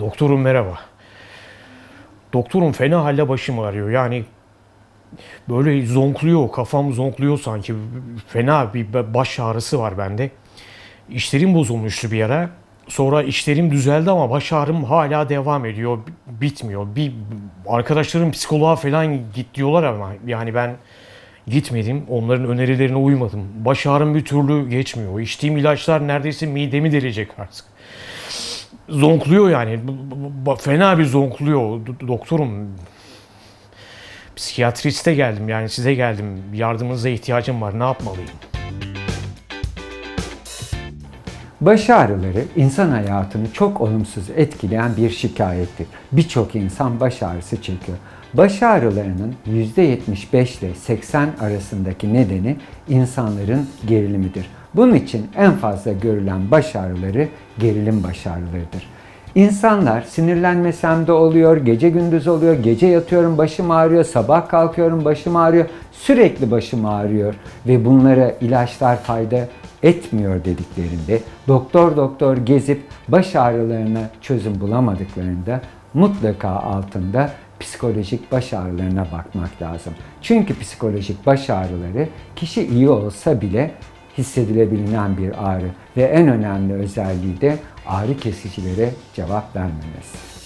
Doktorum merhaba. Doktorum fena halde başım ağrıyor. Yani böyle zonkluyor, kafam zonkluyor sanki. Fena bir baş ağrısı var bende. İşlerim bozulmuştu bir ara. Sonra işlerim düzeldi ama baş ağrım hala devam ediyor. Bitmiyor. Bir arkadaşlarım psikoloğa falan git diyorlar ama yani ben gitmedim. Onların önerilerine uymadım. Baş ağrım bir türlü geçmiyor. İçtiğim ilaçlar neredeyse midemi delecek artık zonkluyor yani. Fena bir zonkluyor. Doktorum psikiyatriste geldim yani size geldim. Yardımınıza ihtiyacım var. Ne yapmalıyım? Baş ağrıları insan hayatını çok olumsuz etkileyen bir şikayettir. Birçok insan baş ağrısı çekiyor. Baş ağrılarının %75 ile 80 arasındaki nedeni insanların gerilimidir. Bunun için en fazla görülen baş ağrıları gerilim baş ağrılarıdır. İnsanlar sinirlenmesem de oluyor, gece gündüz oluyor, gece yatıyorum başım ağrıyor, sabah kalkıyorum başım ağrıyor, sürekli başım ağrıyor ve bunlara ilaçlar fayda etmiyor dediklerinde doktor doktor gezip baş ağrılarına çözüm bulamadıklarında mutlaka altında psikolojik baş ağrılarına bakmak lazım. Çünkü psikolojik baş ağrıları kişi iyi olsa bile hissedilebilen bir ağrı ve en önemli özelliği de ağrı kesicilere cevap vermemesi.